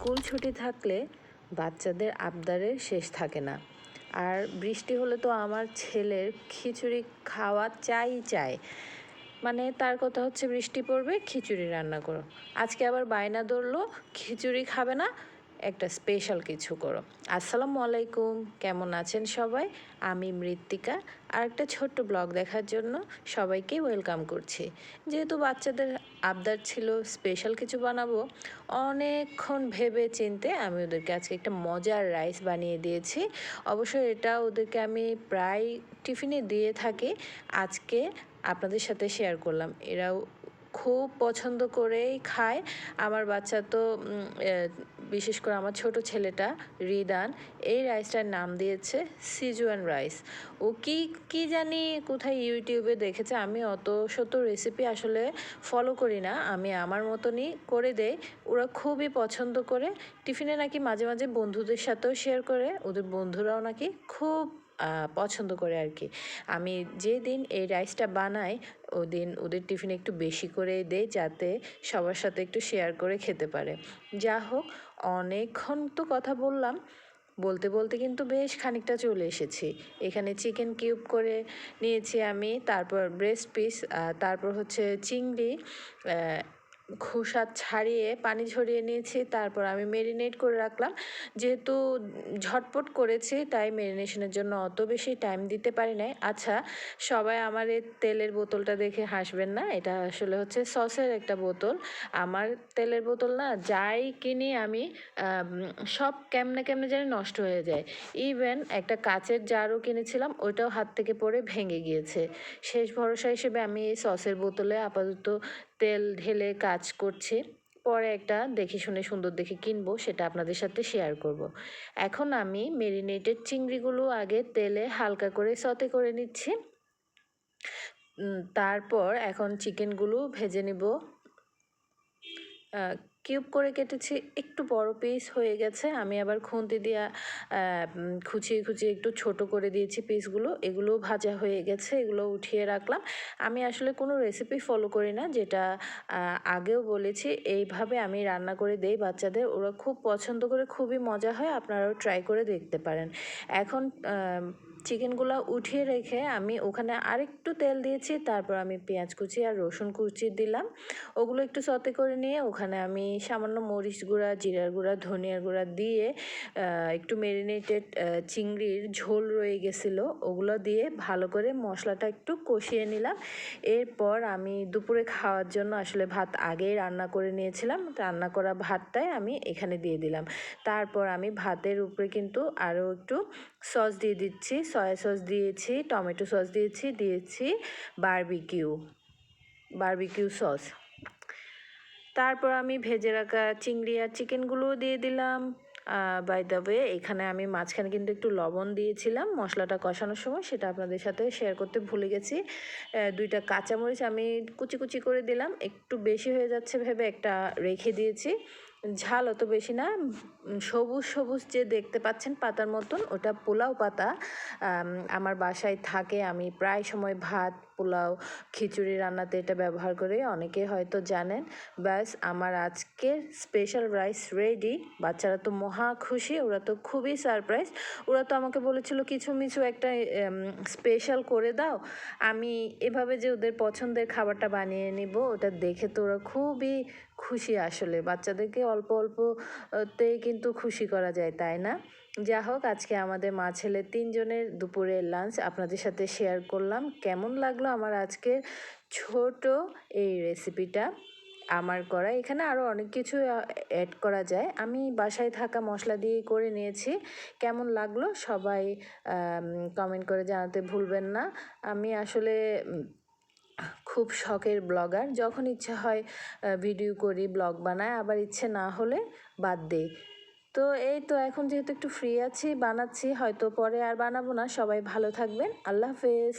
School ছুটি থাকলে বাচ্চাদের আবদারের শেষ থাকে না। আর বৃষ্টি হলে তো আমার ছেলের খিচুড়ি খাওয়া চাই চাই। মানে তার কথা হচ্ছে বৃষ্টি পড়বে, খিচুড়ি রান্না করো। আজকে আবার বায়না ধরলো, খিচুড়ি খাবে না একটা স্পেশাল কিছু করো। আসসালামু আলাইকুম, কেমন আছেন সবাই? আমি মৃত্তিকা। আর একটা ছোট্ট ব্লগ দেখার জন্য সবাইকে ওয়েলকাম করছি। যেহেতু বাচ্চাদের আবদার ছিল স্পেশাল কিছু বানাবো, অনেকক্ষণ ভেবে চিনতে আমি ওদেরকে আজকে একটা মজার রাইস বানিয়ে দিয়েছি। অবশ্য এটা ওদেরকে আমি প্রায় টিফিনে দিয়ে থাকি। আজকে আপনাদের সাথে শেয়ার করলাম। এরাও খুব পছন্দ করেই খায়। আমার বাচ্চা তো বিশেষ করে আমার ছোট ছেলেটা রিদান, এই রাইসটার নাম দিয়েছে সিজুয়ান রাইস ও কি কি জানি কোথায় ইউটিউবে দেখেছে, আমি অত শত রেসিপি আসলে ফলো করি না, আমি আমার মতনই করে দেই। ওরা খুবই পছন্দ করে, টিফিনে নাকি মাঝে মাঝে বন্ধুদের সাথেও শেয়ার করে, ওদের বন্ধুরাও নাকি খুব পছন্দ করে আর কি আমি যেদিন এই রাইসটা বানাই, ওদিন ওদের টিফিনে একটু বেশি করে দেই যাতে সবার সাথে একটু শেয়ার করে খেতে পারে। যা হোক, অনেকক্ষণ তো কথা বললাম। বলতে বলতে কিন্তু বেশ খানিকটা চলে এসেছি। এখানে চিকেন কিউব করে নিয়েছি আমি, তারপর ব্রেস্ট পিস তারপর হচ্ছে চিংড়ি খোসা ছাড়িয়ে পানি ঝরিয়ে নিয়েছি, তারপর আমি মেরিনেট করে রাখলাম। যেহেতু ঝটপট করেছি, তাই মেরিনেশনের জন্য অত বেশি টাইম দিতে পারি নাই। আচ্ছা সবাই আমার এই তেলের বোতলটা দেখে হাসবেন না? এটা আসলে হচ্ছে সসের একটা বোতল। আমার তেলের বোতল না, যাই কিনি আমি সব কেমনে কেমনে যেন নষ্ট হয়ে যায়। ইভেন একটা কাচের জারও কিনেছিলাম, ওইটাও হাত থেকে পড়ে ভেঙে গিয়েছে। শেষ ভরসা হিসেবে আমি এই সসের বোতলে আপাতত তেল ঢেলে কাজ করছে। পরে একটা দেখে শুনে সুন্দর দেখে কিনবো, সেটা আপনাদের সাথে শেয়ার করব। এখন আমি মেরিনেটেড চিংড়িগুলো আগে তেলে হালকা করে সতে করে নিচ্ছি। তারপর এখন চিকেনগুলো ভেজে নিব। কিউব করে কেটেছি, একটু বড় পিস হয়ে গেছে। আমি আবার খুন্তি দিয়া খুচিয়ে খুচিয়ে একটু ছোট করে দিয়েছি পিসগুলো এগুলো ভাজা হয়ে গেছে, এগুলো উঠিয়ে রাখলাম। আমি আসলে কোনো রেসিপি ফলো করি না, যেটা আগেও বলেছি, এইভাবে আমি রান্না করে দেই বাচ্চাদের। ওরা খুব পছন্দ করে, খুবই মজা হয়, আপনারাও ট্রাই করে দেখতে পারেন। এখন চিকেনগুলো উঠিয়ে রেখে আমি ওখানে আরেকটু তেল দিয়েছি, তারপর আমি পেঁয়াজ কুচি আর রসুন কুচি দিলাম। ওগুলো একটু সতে করে নিয়ে ওখানে আমি সামান্য মরিচ গুঁড়া, জিরার গুঁড়া, ধনিয়ার গুঁড়া দিয়ে একটু মেরিনেটেড চিংড়ির ঝোল রয়ে গেছিল, ওগুলো দিয়ে ভালো করে মশলাটা একটু কষিয়ে নিলাম। এরপর আমি দুপুরে খাওয়ার জন্য আসলে ভাত আগেই রান্না করে নিয়েছিলাম, রান্না করা ভাতটাই আমি এখানে দিয়ে দিলাম। তারপর আমি ভাতের উপরে কিন্তু আরও একটু সস দিয়ে দিচ্ছি সয়া সস দিয়েছি টমেটো সস দিয়েছি দিয়েছি বারবিকিউ বারবিকিউ সস তারপর আমি ভেজে রাখা চিংড়ি আর চিকেনগুলোও দিয়ে দিলাম। বাই দ্য ওয়ে এখানে আমি মাঝখানে কিন্তু একটু লবণ দিয়েছিলাম মশলাটা কষানোর সময়, সেটা আপনাদের সাথে শেয়ার করতে ভুলে গেছি। দুইটা কাঁচামরিচ আমি কুচি কুচি করে দিলাম, একটু বেশি হয়ে যাচ্ছে ভেবে একটা রেখে দিয়েছি। ঝাল অত বেশি না। সবুজ সবুজ যে দেখতে পাচ্ছেন পাতার মতন, ওটা পোলাও পাতা আমার বাসায় থাকে, আমি প্রায় সময় ভাত পোলাও, খিচুড়ি রান্নাতে এটা ব্যবহার করি অনেকে হয়তো জানেন। ব্যাস, আমার আজকের স্পেশাল রাইস রেডি বাচ্চারা তো মহা খুশি, ওরা তো খুবই সারপ্রাইজ ওরা তো আমাকে বলেছিল কিছু মিছু একটা স্পেশাল করে দাও। আমি এভাবে যে ওদের পছন্দের খাবারটা বানিয়ে নিব, ওটা দেখে তো ওরা খুবই খুশি আসলে। বাচ্চাদেরকে অল্প অল্পতেই কিন্তু খুশি করা যায়, তাই না? যা হোক আজকে আমাদের মা ছেলে তিনজনের দুপুরের লাঞ্চ আপনাদের সাথে শেয়ার করলাম। কেমন লাগল আমার আজকের ছোট এই রেসিপিটা আমার করা, এখানে আরও অনেক কিছু অ্যাড করা যায়। আমি বাসায় থাকা মশলা দিয়েই করে নিয়েছি। কেমন লাগল সবাই কমেন্ট করে জানাতে ভুলবেন না। আমি আসলে খুব শখের ব্লগার। যখন ইচ্ছা হয় ভিডিও করি, ব্লগ বানাই। আবার ইচ্ছে না হলে বাদ দেই। তো এই তো এখন যেহেতু একটু ফ্রি আছি, বানাচ্ছি, হয়তো পরে আর বানাবো না। সবাই ভালো থাকবেন। আল্লাহ হাফেজ।